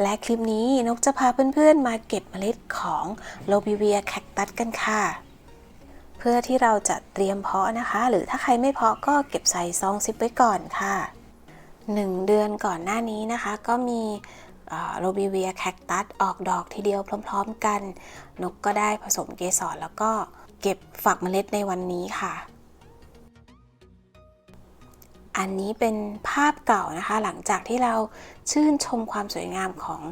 และคลิปนี้นกจะพาเพื่อนๆมาเก็บเมล็ดของโลบิเวียแคคตัสกันค่ะ เพื่อที่เราจะเตรียมเพาะนะคะ หรือถ้าใครไม่เพาะก็เก็บใส่ซองซิปไว้ก่อนค่ะ 1 เดือนก่อนหน้านี้นะคะ ก็มีโลบิเวียแคคตัสออกดอกทีเดียวพร้อม ๆ กัน นกก็ได้ผสมเกสรแล้วก็เก็บฝักเมล็ดในวันนี้ค่ะ อันนี้เป็นภาพเก่านะคะ หลังจากที่เราชื่นชมความสวยงามของ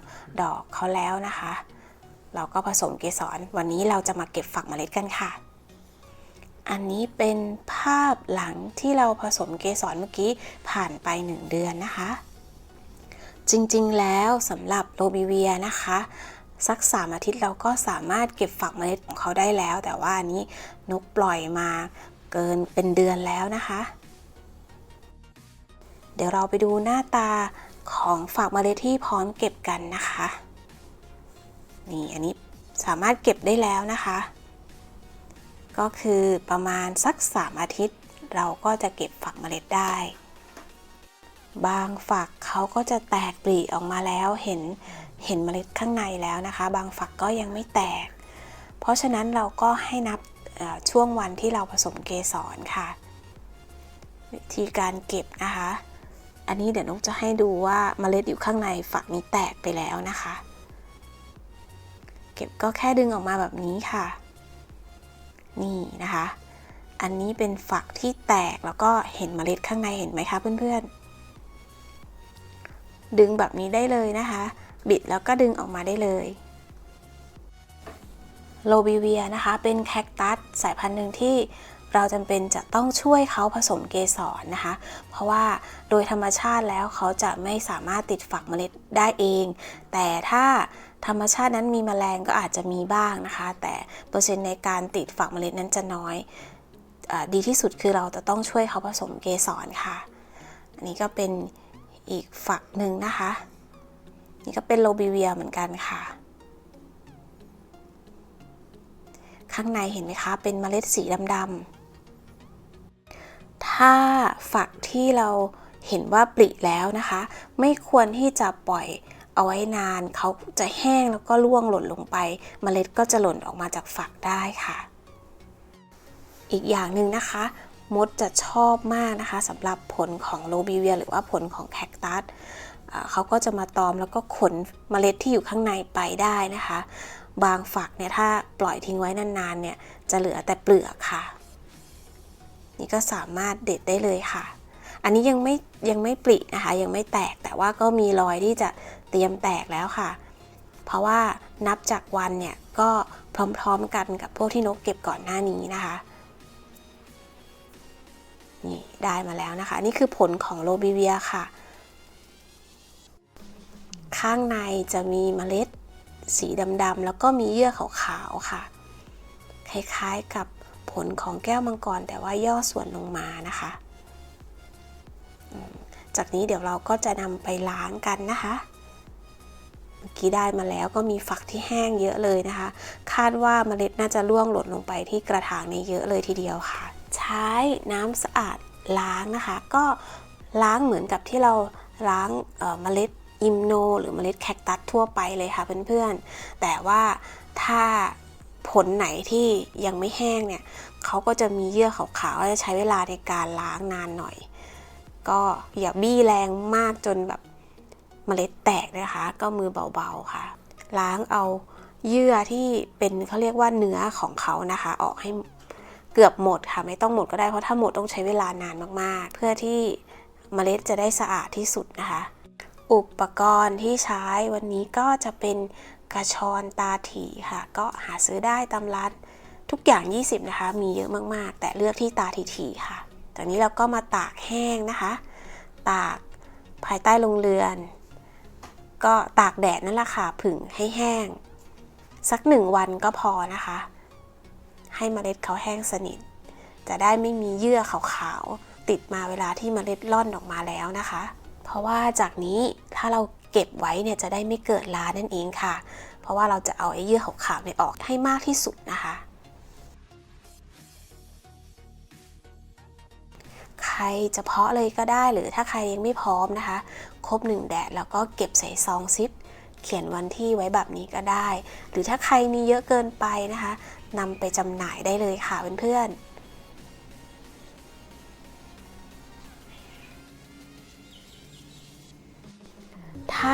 ดอกเขาแล้วนะคะ เราก็ผสมเกสรวันนี้เราจะมาเก็บฝักเมล็ดกันค่ะ อันนี้เป็นภาพหลังที่เราผสมเกสรเมื่อกี้ผ่านไป 1 เดือนนะคะ จริงๆแล้วสำหรับโรบิเวียนะคะสัก3อาทิตย์เราก็สามารถเก็บฝักเมล็ดของเขาได้แล้ว แต่ว่าอันนี้นกปล่อยมาเกินเป็นเดือนแล้วนะคะ ดี๋ยวเราไปดูหน้าตาของฝักเมล็ดที่พร้อมเก็บกันนะคะ นี่อันนี้สามารถเก็บได้แล้วนะคะ ก็คือประมาณสัก 3 อาทิตย์ เราก็จะเก็บฝักเมล็ดได้ บางฝักเขาก็จะแตกปลีออกมาแล้วเห็นเห็นเมล็ดข้างในแล้วนะคะ บางฝักก็ยังไม่แตก เพราะฉะนั้นเราก็ให้นับช่วงวันที่เราผสมเกสรค่ะ วิธีการเก็บนะคะ อันนี้เดี๋ยวนกจะให้ดูว่าเมล็ดอยู่ข้างในฝักนี้แตกไปแล้วนะคะ เก็บก็แค่ดึงออกมาแบบนี้ค่ะ นี่นะคะ อันนี้เป็นฝักที่แตกแล้วก็เห็นเมล็ดข้างในเห็นไหมคะเพื่อนๆ ดึงแบบนี้ได้เลยนะคะ บิดแล้วก็ดึงออกมาได้เลยโลบิเวียนะคะ เป็นแคคตัสสายพันธุ์หนึ่งที่ เราจำเป็นจะต้องช่วยเขาผสมเกสรนะคะ เพราะว่าโดยธรรมชาติแล้วเขาจะไม่สามารถติดฝักเมล็ดได้เอง แต่ถ้าธรรมชาตินั้นมีแมลงก็อาจจะมีบ้างนะคะ แต่เปอร์เซ็นต์ในการติดฝักเมล็ดนั้นจะน้อยอดีที่สุดคือเราจะต้องช่วยเขาผสมเกสรค่ะ อันนี้ก็เป็นอีกฝักหนึ่งนะคะ นี่ก็เป็นโลบิเวียเหมือนกันค่ะข้างในเห็นไหมคะ เป็นเมล็ดสีดำๆ ถ้าฝักที่เราเห็นว่าปลิแล้วนะคะ ไม่ควรที่จะปล่อยเอาไว้นาน เขาจะแห้งแล้วก็ร่วงหล่นลงไปเมล็ดก็จะหล่นออกมาจากฝักได้ค่ะ อีกอย่างหนึ่งนะคะ มดจะชอบมากนะคะสำหรับผลของโลบิเวีย หรือว่าผลของแคคตัสเขาก็จะมาตอมแล้วก็ขนเมล็ดที่อยู่ข้างในไปได้นะคะ บางฝักเนี่ยถ้าปล่อยทิ้งไว้นานๆเนี่ยจะเหลือแต่เปลือกค่ะ นี่ก็สามารถเด็ดได้เลยค่ะ อันนี้ยังไม่ยังไม่ปรินะคะ ยังไม่แตกแต่ว่าก็มีรอยที่จะเตรียมแตกแล้วค่ะ เพราะว่านับจากวันเนี่ยก็พร้อมๆกันกับพวกที่นกเก็บก่อนหน้านี้นะคะนี่ได้มาแล้วนะคะ นี่คือผลของโรบิเวียค่ะ ข้างในจะมีเมล็ดสีดำๆแล้วก็มีเยื่อขาวๆค่ะ คล้ายๆกับ ผลของแก้วมังกรแต่ว่าย่อส่วนลงมานะคะ จากนี้เดี๋ยวเราก็จะนำไปล้างกันนะคะเมื่อกี้ได้มาแล้วก็มีฝักที่แห้งเยอะเลยนะคะ คาดว่าเมล็ดน่าจะร่วงหล่นลงไปที่กระถางนี้เยอะเลยทีเดียวค่ะ ใช้น้ำสะอาดล้างนะคะ ก็ล้างเหมือนกับที่เราล้างเมล็ดอิมโน หรือเมล็ดแคคตัสทั่วไปเลยค่ะเพื่อนๆ แต่ว่าถ้า ผลไหนที่ยังไม่แห้งเนี่ยเขาก็จะมีเยื่อขาวๆจะใช้เวลาในการล้างนานหน่อย ก็อย่าบี้แรงมากจนแบบเมล็ดแตกนะคะ ก็มือเบาๆค่ะ ล้างเอาเยื่อที่เป็นเขาเรียกว่าเนื้อของเขานะคะ ออกให้เกือบหมดค่ะไม่ต้องหมดก็ได้เพราะถ้าหมดต้องใช้เวลานานมากๆ เพื่อที่เมล็ดจะได้สะอาดที่สุดนะคะ อุปกรณ์ที่ใช้วันนี้ก็จะเป็น กระชอนตาถี่ค่ะ ก็หาซื้อได้ตามร้านทุกอย่าง 20 นะคะ มีเยอะมากๆ แต่เลือกที่ตาถี่ๆค่ะ จากนี้เราก็มาตากแห้งนะคะ ตากภายใต้โรงเรือน ก็ตากแดดนั่นแหละค่ะ ผึ่งให้แห้ง สักหนึ่งวันก็พอนะคะ ให้เมล็ดเขาแห้งสนิท จะได้ไม่มีเยื่อขาวๆติดมาเวลาที่เมล็ดล่อนออกมาแล้วนะคะ เพราะว่าจากนี้ถ้าเรา เก็บไว้เนี่ยจะได้ไม่เกิดรานั่นเองค่ะ เพราะว่าเราจะเอาไอ้เยื่อขาวๆเนี่ยออกให้มากที่สุดนะคะใครจะเพาะเลยก็ได้หรือถ้าใครยังไม่พร้อมนะคะ ครบหนึ่งแดดแล้วก็เก็บใส่ซองซิป เขียนวันที่ไว้แบบนี้ก็ได้ หรือถ้าใครมีเยอะเกินไปนะคะนำไปจำหน่ายได้เลยค่ะเพื่อนๆ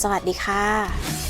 สวัสดีค่ะ